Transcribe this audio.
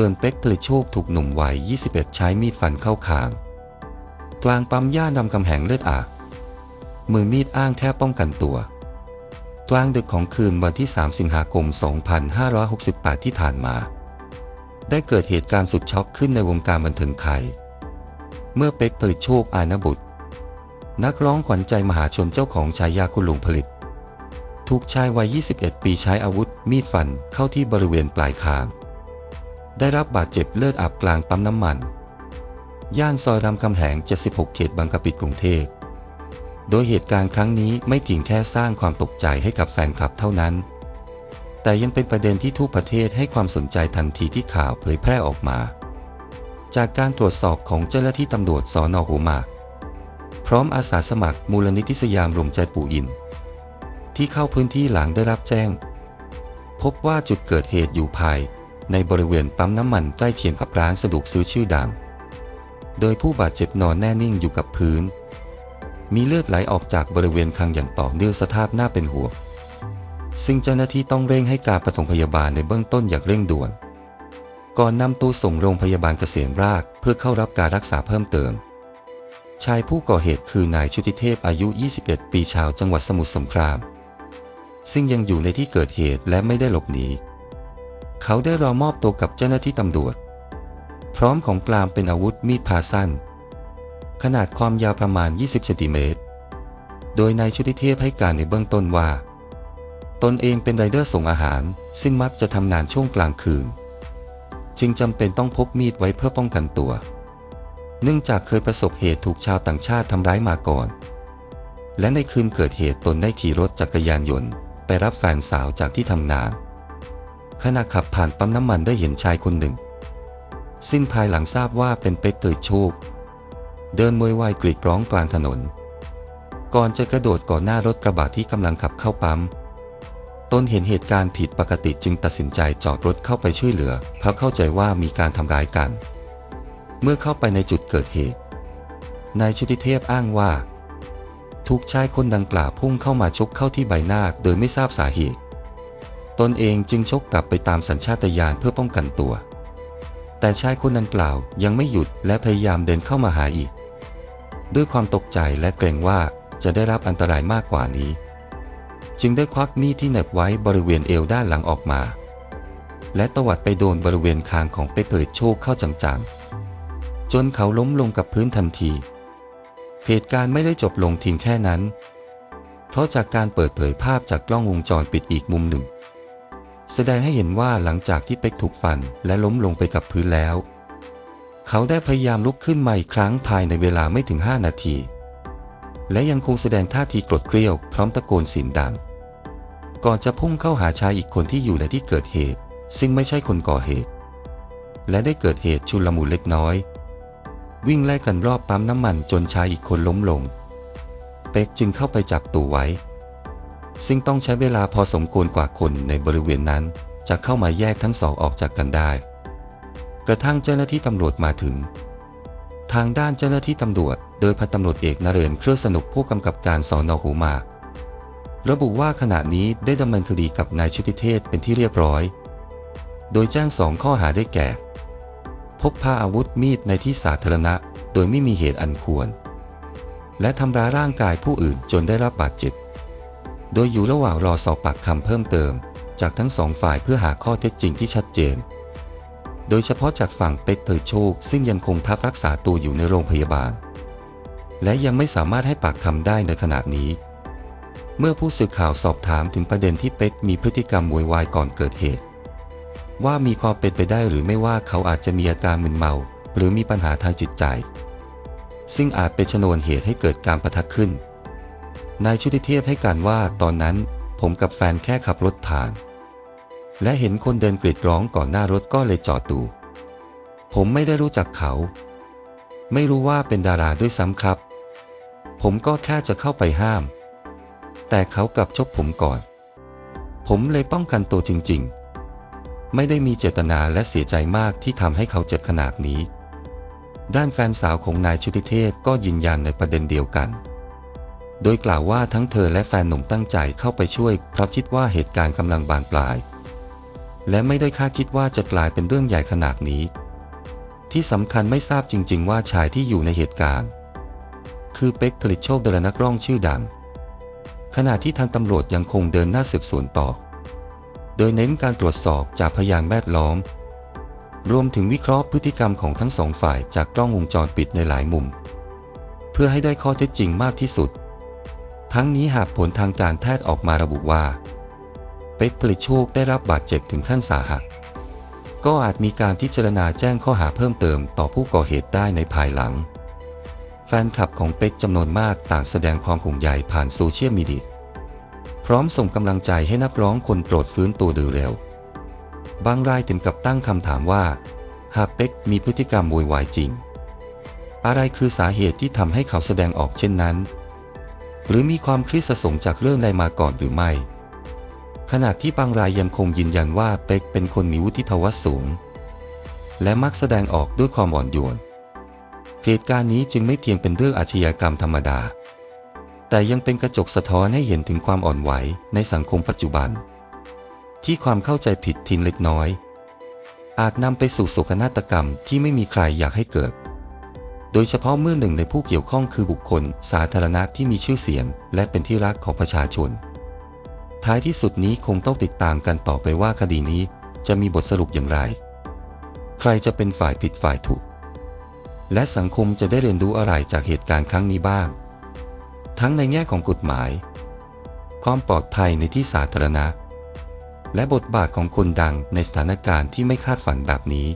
เดินเป็กเตยโชคถูกหนุ่มวัย 21 ใช้มีดฟันเข้าคาง กลางปั๊มย่านำกำแหงเลือดอาบมือมีดอ้างแค่ป้องกันตัว กลางดึกของคืนวันที่ 3 สิงหาคม 2568 ที่ผ่านมา ได้เกิดเหตุการณ์สุดช็อกขึ้นในวงการบันเทิงไทย เมื่อเป็กเปิดโชคอานบุตร นักร้องขวัญใจมหาชนเจ้าของฉายาคุณลุงผลิต ถูกชายวัย 21 ปีใช้อาวุธมีดฟันเข้าที่บริเวณปลายคาง ได้รับบาดเจ็บเลือดอาบกลางปั๊มน้ำมัน ย่านซอยรามคำแหง 76 เขตบางกะปิกรุงเทพ โดยเหตุการณ์ครั้งนี้ไม่เพียงแค่สร้างความตกใจให้กับแฟนคลับเท่านั้น แต่ยังเป็นประเด็นที่ทุกประเทศให้ความสนใจทันทีที่ข่าวเผยแพร่ออกมา จากการตรวจสอบของเจ้าหน้าที่ตำรวจสอนอหัวหมาก พร้อมอาสาสมัครมูลนิธิสยามรวมใจปู่อิน ที่เข้าพื้นที่หลังได้รับแจ้ง พบว่าจุดเกิดเหตุอยู่ภาย ในบริเวณปั๊มน้ำมันใกล้เคียงกับร้านสะดวกซื้อชื่อดัง โดยผู้บาดเจ็บนอนแน่นิ่งอยู่กับพื้น มีเลือดไหลออกจากบริเวณคางอย่างต่อเนื่องสภาพน่าเป็นห่วง ซึ่งเจ้าหน้าที่ต้องเร่งให้การปฐมพยาบาลในเบื้องต้นอย่างเร่งด่วน ก่อนนำตัวส่งโรงพยาบาลเกษมราชเพื่อเข้ารับการรักษาเพิ่มเติม ชายผู้ก่อเหตุคือนายชุติเทพอายุ 21 ปีชาวจังหวัดสมุทรสงคราม ซึ่งยังอยู่ในที่เกิดเหตุและไม่ได้หลบหนี เขาได้รอมอบตัวกับเจ้าหน้าที่ตำรวจ พร้อมของกลางเป็นอาวุธมีดพาสั้น ขนาดความยาวประมาณ 20เซนติเมตร โดยนายชุติเทพให้การในเบื้องต้นว่า ตนเองเป็นไรเดอร์ส่งอาหาร ซึ่งมักจะทำงานช่วงกลางคืน จึงจำเป็นต้องพกมีดไว้เพื่อป้องกันตัว เนื่องจากเคยประสบเหตุถูกชาวต่างชาติทำร้ายมาก่อน และในคืนเกิดเหตุตนได้ขี่รถจักรยานยนต์ ไปรับแฟนสาวจากที่ทำงาน ขณะขับผ่านปั๊มน้ำมันได้เห็นชายคนหนึ่งซึ่งภายหลังทราบว่าเป็นเป็กเตยโชค เดินมวยวายกรีดร้องกลางถนน ก่อนจะกระโดดก่อนหน้ารถกระบะที่กำลังขับเข้าปั๊มตนเห็นเหตุการณ์ผิดปกติจึงตัดสินใจจอดรถเข้าไปช่วยเหลือเพราะเข้าใจว่ามีการทำร้ายกัน เมื่อเข้าไปในจุดเกิดเหตุ นายชุติเทพอ้างว่าถูกชายคนดังกล่าวพุ่งเข้ามาชกเข้าที่ใบหน้าโดยไม่ทราบสาเหตุ ตนเองจึงชกกลับไปตามสัญชาตญาณเพื่อป้องกันตัว แต่ชายคนดังกล่าวยังไม่หยุดและพยายามเดินเข้ามาหาอีก ด้วยความตกใจและเกรงว่าจะได้รับอันตรายมากกว่านี้ จึงได้ควักมีดที่เหน็บไว้บริเวณเอวด้านหลังออกมา และตวัดไปโดนบริเวณคางของเป๊กเผยโชคเข้าจังๆ จนเขาล้มลงกับพื้นทันที เหตุการณ์ไม่ได้จบลงทิ้งแค่นั้น เพราะจากการเปิดเผยภาพจากกล้องวงจรปิดอีกมุมหนึ่ง แสดงให้เห็นว่าหลังจากที่เป็กถูกฟันและล้มลงไปกับพื้นแล้ว เขาได้พยายามลุกขึ้นมาอีกครั้งภายในเวลาไม่ถึง 5 นาที และยังคงแสดงท่าทีโกรธเกรี้ยวพร้อมตะโกนเสียงดัง ก่อนจะพุ่งเข้าหาชายอีกคนที่อยู่ในที่เกิดเหตุ ซึ่งไม่ใช่คนก่อเหตุ และได้เกิดเหตุชุลมุนเล็กน้อย วิ่งไล่กันรอบปั๊มน้ำมันจนชายอีกคนล้มลง เป็กจึงเข้าไปจับตัวไว้ ซึ่งต้องใช้เวลาพอสมควรกว่าคนในบริเวณนั้น จะเข้ามาแยกทั้งสองออกจากกันได้ กระทั่งเจ้าหน้าที่ตำรวจมาถึง ทางด้านเจ้าหน้าที่ตำรวจ โดยพันตำรวจเอกนเรนเครือสนุกผู้กำกับการสอนอหูมาระบุว่าขณะนี้ได้ดำเนินคดีกับนายชุติเทศเป็นที่เรียบร้อย โดยแจ้งสองข้อหาได้แก่ พกพาอาวุธมีดในที่สาธารณะ โดยไม่มีเหตุอันควร และทำร้ายร่างกายผู้อื่นจนได้รับบาดเจ็บ โดยอยู่ระหว่างรอสอบปากคำเพิ่มเติม จากทั้งสองฝ่ายเพื่อหาข้อเท็จจริงที่ชัดเจน โดยเฉพาะจากฝั่งเป็กเตยโชค ซึ่งยังคงทับรักษาตัวอยู่ในโรงพยาบาล และยังไม่สามารถให้ปากคำได้ในขณะนี้ เมื่อผู้สื่อข่าวสอบถามถึงประเด็นที่เป็กมีพฤติกรรมโวยวายก่อนเกิดเหตุ ว่ามีความเป็นไปได้หรือไม่ว่าเขาอาจจะมีอาการมึนเมา หรือมีปัญหาทางจิตใจ ซึ่งอาจเป็นชนวนเหตุให้เกิดการประทะขึ้น นายชุติเทพให้การว่าตอนนั้นผมกับแฟนแค่ขับรถผ่าน และเห็นคนเดินกรีดร้องก่อนหน้ารถก็เลยจอดดู ผมไม่ได้รู้จักเขา ไม่รู้ว่าเป็นดาราด้วยซ้ำครับ ผมก็แค่จะเข้าไปห้าม แต่เขากลับชกผมก่อน ผมเลยป้องกันตัวจริงๆ ไม่ได้มีเจตนาและเสียใจมากที่ทำให้เขาเจ็บขนาดนี้ ด้านแฟนสาวของนายชุติเทพก็ยืนยันในประเด็นเดียวกัน โดยกล่าวว่าทั้งเธอและแฟนหนุ่มตั้งใจเข้าไปช่วยเพราะคิดว่าเหตุการณ์กำลังบานปลาย และไม่ได้คาดคิดว่าจะกลายเป็นเรื่องใหญ่ขนาดนี้ ที่สำคัญไม่ทราบจริง ๆ ว่าชายที่อยู่ในเหตุการณ์ คือเป็กผลิตโชคเดลนักร้องชื่อดัง ขณะที่ทางตำรวจยังคงเดินหน้าสืบสวนต่อ โดยเน้นการตรวจสอบจากพยานแวดล้อม รวมถึงวิเคราะห์พฤติกรรมของทั้งสองฝ่ายจากกล้องวงจรปิดในหลายมุม เพื่อให้ได้ข้อเท็จจริงมากที่สุด ทั้งนี้หากผลทางการแพทย์ออกมาระบุว่า เป็กผลิตโชคได้รับบาดเจ็บถึงขั้นสาหัส ก็อาจมีการพิจารณาแจ้งข้อหาเพิ่มเติมต่อผู้ก่อเหตุได้ในภายหลัง แฟนคลับของเป็กจำนวนมากต่างแสดงความห่วงใยผ่านโซเชียลมีเดียพร้อมส่งกำลังใจให้นักร้องคนโปรดฟื้นตัวโดยเร็ว บางรายถึงกับตั้งคำถามว่า หากเป็กมีพฤติกรรมโวยวายจริง อะไรคือสาเหตุที่ทำให้เขาแสดงออกเช่นนั้น หรือมีความครียดสะสมจากเรื่องใดมาก่อนหรือไม่ ขณะที่บางรายยังคงยืนยันว่าเป็กเป็นคนมีวุฒิภาวะสูง และมักแสดงออกด้วยความอ่อนโยน เหตุการณ์นี้จึงไม่เพียงเป็นเรื่องอาชญากรรมธรรมดา แต่ยังเป็นกระจกสะท้อนให้เห็นถึงความอ่อนไหวในสังคมปัจจุบัน ที่ความเข้าใจผิดทินเล็กน้อย อาจนำไปสู่โศกนาฏกรรมที่ไม่มีใครอยากให้เกิด โดยเฉพาะเมื่อหนึ่งในผู้เกี่ยวข้องคือบุคคล สาธารณะที่มีชื่อเสียง และเป็นที่รักของประชาชน ท้ายที่สุดนี้คงต้องติดตามกันต่อไปว่าคดีนี้จะมีบทสรุปอย่างไร ใครจะเป็นฝ่ายผิดฝ่ายถูก และสังคมจะได้เรียนรู้อะไรจากเหตุการณ์ครั้งนี้บ้าง ทั้งในแง่ของกฎหมาย ความปลอดภัยในที่สาธารณะ และบทบาทของคนดังในสถานการณ์ที่ไม่คาดฝันแบบนี้